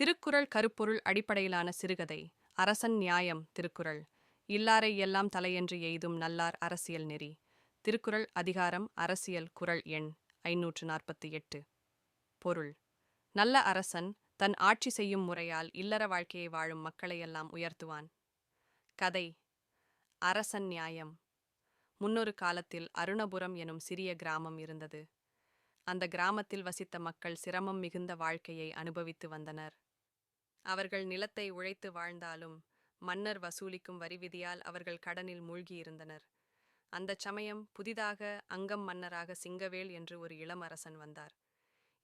திருக்குறள் கருப்பொருள் அடிப்படையிலான சிறுகதை அரசன் நியாயம் திருக்குறள் இல்லாரை எல்லாம் தலையென்று எய்தும் நல்லார் அரசியல் நெறி. திருக்குறள் அதிகாரம் அரசியல் குரல் எண் ஐநூற்று நாற்பத்தி எட்டு. பொருள். நல்ல அரசன் தன் ஆட்சி செய்யும் முறையால் இல்லற வாழ்க்கையை வாழும் மக்களையெல்லாம் உயர்த்துவான். கதை. அரசன் நியாயம் முன்னொரு காலத்தில் அருணபுரம் எனும் சிறிய கிராமம் இருந்தது. அந்த கிராமத்தில் வசித்த மக்கள் சிரமம் மிகுந்த வாழ்க்கையை அனுபவித்து வந்தனர். அவர்கள் நிலத்தை உழைத்து வாழ்ந்தாலும் மன்னர் வசூலிக்கும் வரிவிதியால் அவர்கள் கடனில் மூழ்கியிருந்தனர். அந்தச் சமயம் புதிதாக அங்கம் மன்னராக சிங்கவேல் என்று ஒரு இளமரசன் வந்தார்.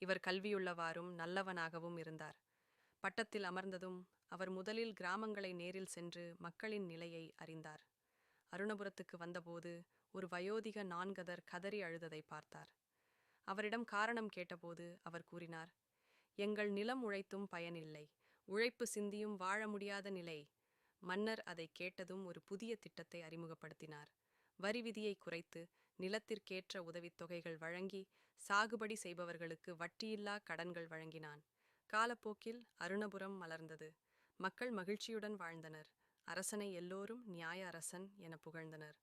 இவர் கல்வியுள்ளவாறும் நல்லவனாகவும் இருந்தார். பட்டத்தில் அமர்ந்ததும் அவர் முதலில் கிராமங்களை நேரில் சென்று மக்களின் நிலையை அறிந்தார். அருணபுரத்துக்கு வந்தபோது ஒரு வயோதிக நான்கதர் கதறி அழுததை பார்த்தார். அவரிடம் காரணம் கேட்டபோது அவர் கூறினார் எங்கள் நிலம் உழைத்தும் பயனில்லை. உழைப்பு சிந்தியும் வாழ முடியாத நிலை. மன்னர் அதை கேட்டதும் ஒரு புதிய திட்டத்தை அறிமுகப்படுத்தினார். வரி விதியை குறைத்து நிலத்திற்கேற்ற உதவித் தொகைகள் வழங்கி சாகுபடி செய்பவர்களுக்கு வட்டியில்லா கடன்கள் வழங்கினான். காலப்போக்கில் அருணபுரம் மலர்ந்தது. மக்கள் மகிழ்ச்சியுடன் வாழ்ந்தனர். அரசனை எல்லோரும் நியாய அரசன் என புகழ்ந்தனர்.